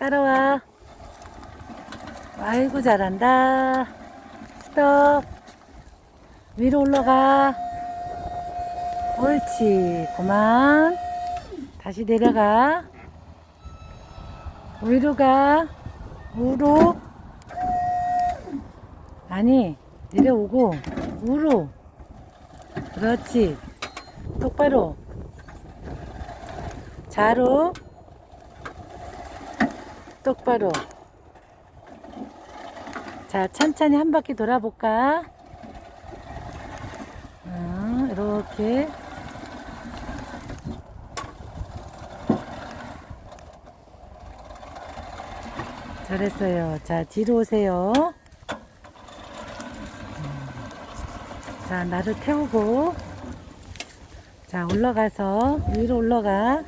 따라와. 아이고, 잘한다. 스톱. 위로 올라가. 옳지. 그만. 다시 내려가. 위로 가. 우로. 아니, 내려오고, 우로. 그렇지. 똑바로. 자로. 똑바로. 자, 천천히 한 바퀴 돌아볼까? 어, 이렇게. 잘했어요. 자, 뒤로 오세요. 음. 자, 나를 태우고. 자, 올라가서, 위로 올라가.